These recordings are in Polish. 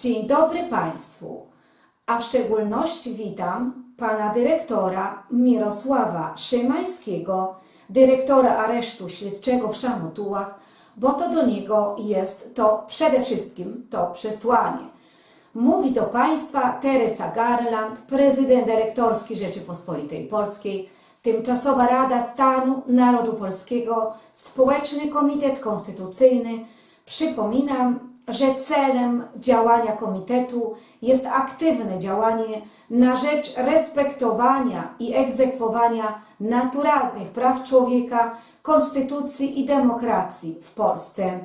Dzień dobry Państwu, a w szczególności witam Pana Dyrektora Mirosława Szymańskiego, Dyrektora Aresztu Śledczego w Szamotułach, bo to do niego jest to przede wszystkim to przesłanie. Mówi do Państwa Teresa Garland, prezydent elektorski Rzeczypospolitej Polskiej, Tymczasowa Rada Stanu Narodu Polskiego, Społeczny Komitet Konstytucyjny. Przypominam, że celem działania komitetu jest aktywne działanie na rzecz respektowania i egzekwowania naturalnych praw człowieka, konstytucji i demokracji w Polsce.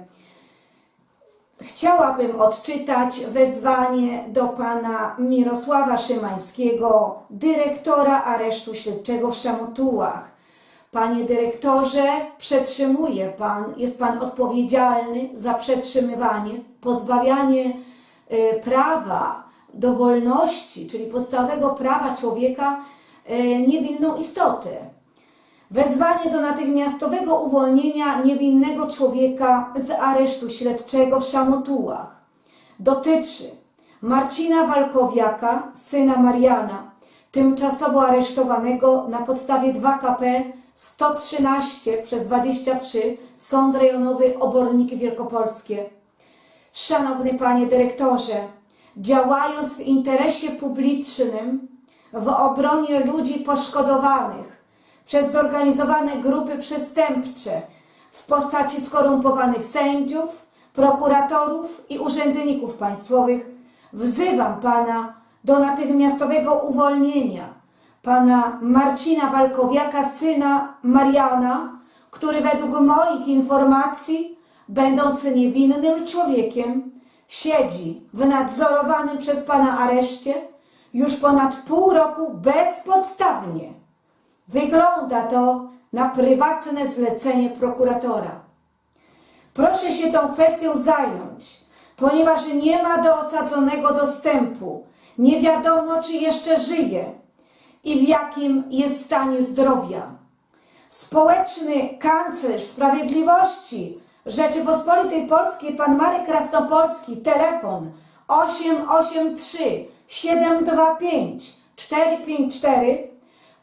Chciałabym odczytać wezwanie do pana Mirosława Szymańskiego, dyrektora aresztu śledczego w Szamotułach. Panie dyrektorze, przetrzymuje pan, jest pan odpowiedzialny za przetrzymywanie, pozbawianie y, prawa do wolności, czyli podstawowego prawa człowieka, y, niewinną istotę. Wezwanie do natychmiastowego uwolnienia niewinnego człowieka z aresztu śledczego w Szamotułach dotyczy Marcina Walkowiaka, syna Mariana, tymczasowo aresztowanego na podstawie 2 KP 113 przez 23 Sąd Rejonowy Oborniki Wielkopolskie. Szanowny Panie Dyrektorze, działając w interesie publicznym w obronie ludzi poszkodowanych przez zorganizowane grupy przestępcze w postaci skorumpowanych sędziów, prokuratorów i urzędników państwowych, wzywam Pana do natychmiastowego uwolnienia Pana Marcina Walkowiaka, syna Mariana, który według moich informacji, będący niewinnym człowiekiem, siedzi w nadzorowanym przez Pana areszcie już ponad pół roku bezpodstawnie. Wygląda to na prywatne zlecenie prokuratora. Proszę się tą kwestią zająć, ponieważ nie ma do osadzonego dostępu. Nie wiadomo, czy jeszcze żyje i w jakim jest stanie zdrowia. Społeczny kanclerz sprawiedliwości Rzeczypospolitej Polskiej, pan Marek Krasnopolski, telefon 883 725 454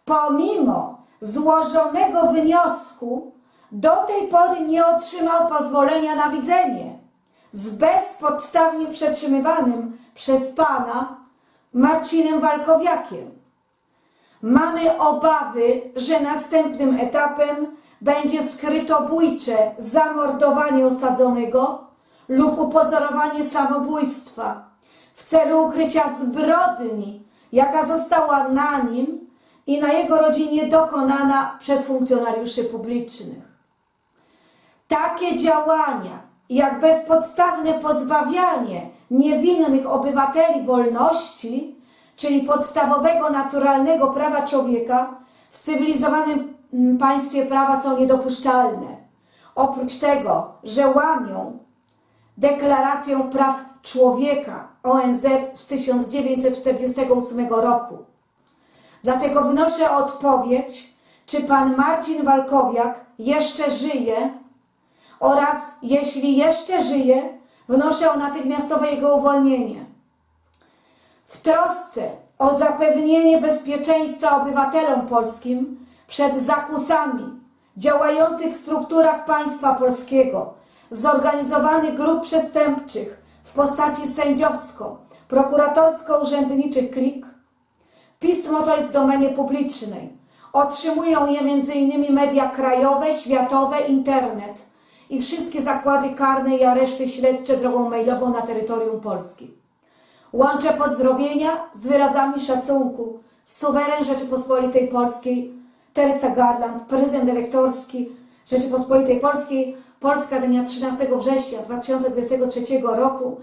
pomimo złożonego wniosku do tej pory nie otrzymał pozwolenia na widzenie z bezpodstawnie przetrzymywanym przez pana Marcinem Walkowiakiem. Mamy obawy, że następnym etapem będzie skrytobójcze zamordowanie osadzonego lub upozorowanie samobójstwa w celu ukrycia zbrodni, jaka została na nim i na jego rodzinie dokonana przez funkcjonariuszy publicznych. Takie działania, jak bezpodstawne pozbawianie niewinnych obywateli wolności, czyli podstawowego naturalnego prawa człowieka, w cywilizowanym mm, państwie prawa są niedopuszczalne. Oprócz tego, że łamią Deklarację Praw Człowieka ONZ z 1948 roku. Dlatego wnoszę o odpowiedź, czy pan Marcin Walkowiak jeszcze żyje oraz jeśli jeszcze żyje, wnoszę o natychmiastowe jego uwolnienie. W trosce o zapewnienie bezpieczeństwa obywatelom polskim przed zakusami działających w strukturach państwa polskiego, zorganizowanych grup przestępczych w postaci sędziowsko-prokuratorsko-urzędniczych klik, Pismo to jest w domenie publicznej. Otrzymują je m.in. media krajowe, światowe, internet i wszystkie zakłady karne i areszty śledcze drogą mailową na terytorium Polski. Łączę pozdrowienia z wyrazami szacunku suweren Rzeczypospolitej Polskiej Teresa Garland, prezydent elektorski Rzeczypospolitej Polskiej, Polska dnia 13 września 2023 roku.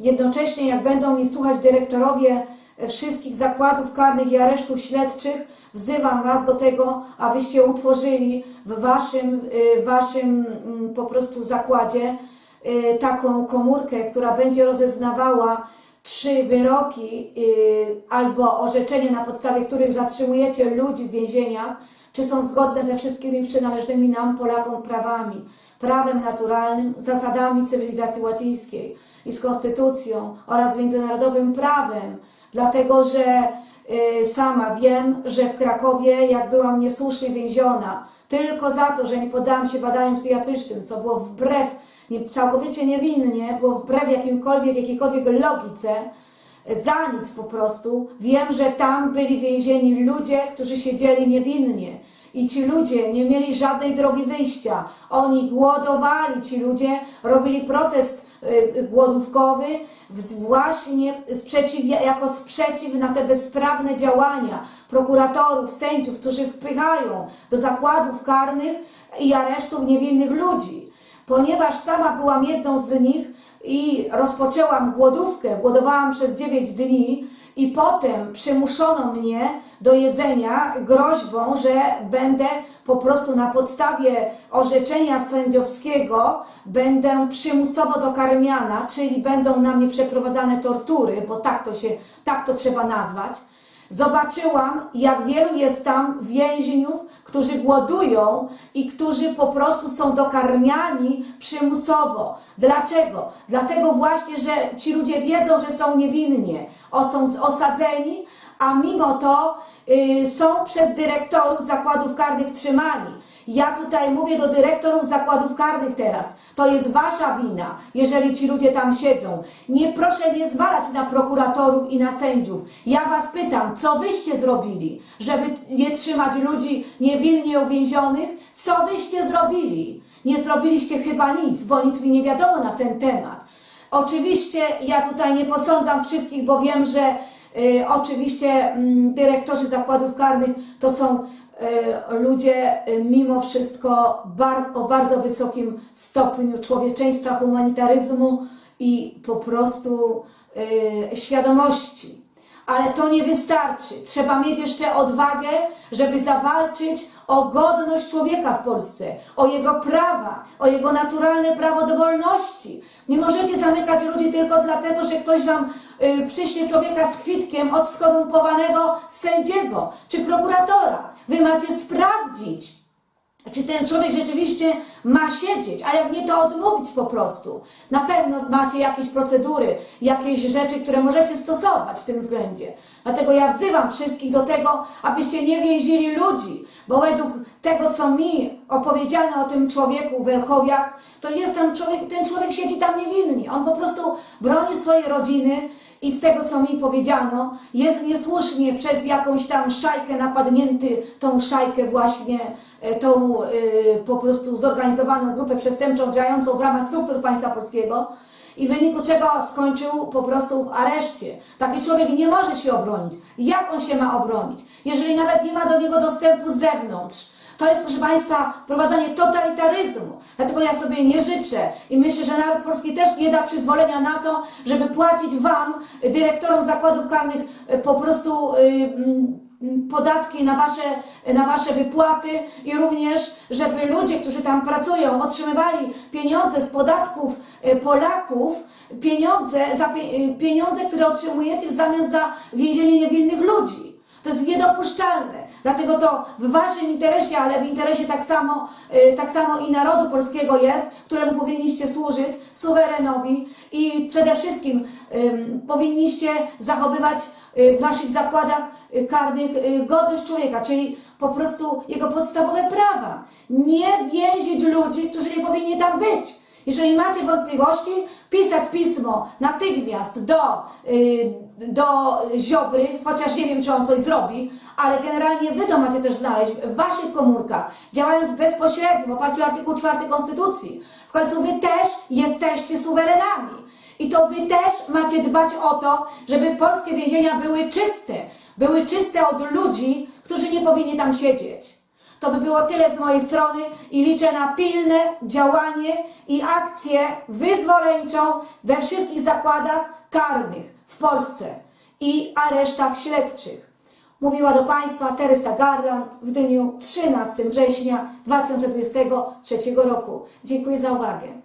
Jednocześnie, jak będą mi słuchać dyrektorowie wszystkich zakładów karnych i aresztów śledczych, wzywam Was do tego, abyście utworzyli w Waszym, y, waszym mm, po prostu zakładzie y, taką komórkę, która będzie rozeznawała trzy wyroki y, albo orzeczenia, na podstawie których zatrzymujecie ludzi w więzieniach, czy są zgodne ze wszystkimi przynależnymi nam, Polakom, prawami, prawem naturalnym, zasadami cywilizacji łacińskiej. i z konstytucją oraz międzynarodowym prawem, dlatego że y, sama wiem, że w Krakowie, jak byłam niesłusznie więziona, tylko za to, że nie poddałam się badaniom psychiatrycznym, co było wbrew, nie, całkowicie niewinnie, było wbrew jakimkolwiek, jakiejkolwiek logice, za nic po prostu. Wiem, że tam byli więzieni ludzie, którzy siedzieli niewinnie. I ci ludzie nie mieli żadnej drogi wyjścia. Oni głodowali, ci ludzie robili protest y, głodówkowy w- właśnie sprzeciw, jako sprzeciw na te bezprawne działania prokuratorów, sędziów, którzy wpychają do zakładów karnych i aresztów niewinnych ludzi. Ponieważ sama byłam jedną z nich i rozpoczęłam głodówkę, głodowałam przez 9 dni i potem przymuszono mnie do jedzenia groźbą, że będę po prostu na podstawie orzeczenia sędziowskiego będę przymusowo dokarmiana, czyli będą na mnie przeprowadzane tortury, bo tak to się, tak to trzeba nazwać. Zobaczyłam, jak wielu jest tam więźniów, którzy głodują i którzy po prostu są dokarmiani przymusowo. Dlaczego? Dlatego właśnie, że ci ludzie wiedzą, że są niewinnie, osadzeni, a mimo to y, są przez dyrektorów zakładów karnych trzymani. Ja tutaj mówię do dyrektorów zakładów karnych teraz. To jest wasza wina, jeżeli ci ludzie tam siedzą. Nie proszę nie zwalać na prokuratorów i na sędziów. Ja was pytam, co wyście zrobili, żeby nie trzymać ludzi niewinnie uwięzionych? Co wyście zrobili? Nie zrobiliście chyba nic, bo nic mi nie wiadomo na ten temat. Oczywiście ja tutaj nie posądzam wszystkich, bo wiem, że oczywiście mm, dyrektorzy zakładów karnych to są y, ludzie y, mimo wszystko o bardzo wysokim stopniu człowieczeństwa, humanitaryzmu i po prostu y, świadomości. Ale to nie wystarczy. Trzeba mieć jeszcze odwagę, żeby zawalczyć o godność człowieka w Polsce, o jego prawa, o jego naturalne prawo do wolności. Nie możecie zamykać ludzi tylko dlatego, że ktoś wam y, przyśle człowieka z kwitkiem od skorumpowanego sędziego czy prokuratora. Wy macie sprawdzić, czy ten człowiek rzeczywiście ma siedzieć, a jak nie, to odmówić po prostu. Na pewno macie jakieś procedury, jakieś rzeczy, które możecie stosować w tym względzie. Dlatego ja wzywam wszystkich do tego, abyście nie więzili ludzi, bo według tego, co mi opowiedziano o tym człowieku Welkowiak, to jest ten człowiek, ten człowiek siedzi tam niewinnie. On po prostu broni swojej rodziny, i z tego, co mi powiedziano, jest niesłusznie przez jakąś tam szajkę napadnięty, tą szajkę właśnie, e, tą e, po prostu zorganizowaną grupę przestępczą działającą w ramach struktur państwa polskiego i w wyniku czego skończył po prostu w areszcie. Taki człowiek nie może się obronić. Jak on się ma obronić, jeżeli nawet nie ma do niego dostępu z zewnątrz? To jest, proszę Państwa, wprowadzanie totalitaryzmu. Dlatego ja sobie nie życzę i myślę, że naród polski też nie da przyzwolenia na to, żeby płacić Wam, dyrektorom zakładów karnych, y, po prostu y, mm, podatki na wasze, na wasze wypłaty i również, żeby ludzie, którzy tam pracują, otrzymywali pieniądze z podatków y, Polaków, pieniądze, za, pie- pieniądze, które otrzymujecie w zamian za więzienie niewinnych ludzi. To jest niedopuszczalne. Dlatego to w waszym interesie, ale w interesie tak samo, y, tak samo i narodu polskiego jest, któremu powinniście służyć, suwerenowi i przede wszystkim powinniście zachowywać y, w naszych zakładach y, karnych godność człowieka, czyli po prostu jego podstawowe prawa. Nie więzić ludzi, którzy nie powinni tam być. Jeżeli macie wątpliwości, pisać pismo natychmiast do, y, do Ziobry, chociaż nie wiem, czy on coś zrobi, ale generalnie wy to macie też znaleźć w waszych komórkach, działając bezpośrednio w oparciu o artykuł 4 Konstytucji. W końcu wy też jesteście suwerenami. I to wy też macie dbać o to, żeby polskie więzienia były czyste. Były czyste od ludzi, którzy nie powinni tam siedzieć. To by było tyle z mojej strony i liczę na pilne działanie i akcję wyzwoleńczą we wszystkich zakładach karnych w Polsce i aresztach śledczych. Mówiła do Państwa Teresa Garland w dniu 13 września 2023 roku. Dziękuję za uwagę.